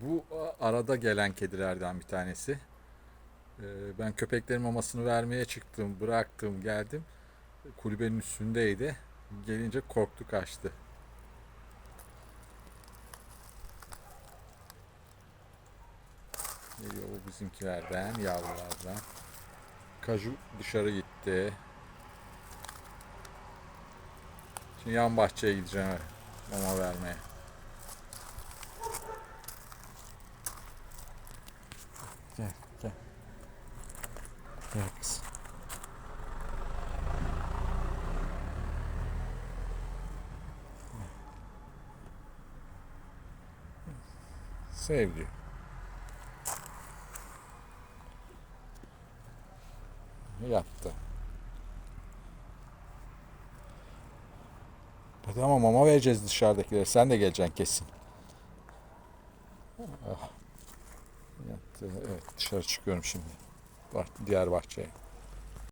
Bu arada gelen kedilerden bir tanesi. Ee, Ben köpeklerin mamasını vermeye çıktım, bıraktım, geldim. Kulübenin üstündeydi. Gelince korktu kaçtı. Geliyor bu bizimkilerden, yavrulardan. Kaju dışarı gitti. Şimdi yan bahçeye gideceğim mama vermeye. Gel, gel. Gel kızım. Sevdi. Yattı. Hadi ama mama vereceğiz dışarıdakilere. Sen de geleceksin kesin. Ah. Yattı. Evet dışarı çıkıyorum şimdi. Diğer bahçeye.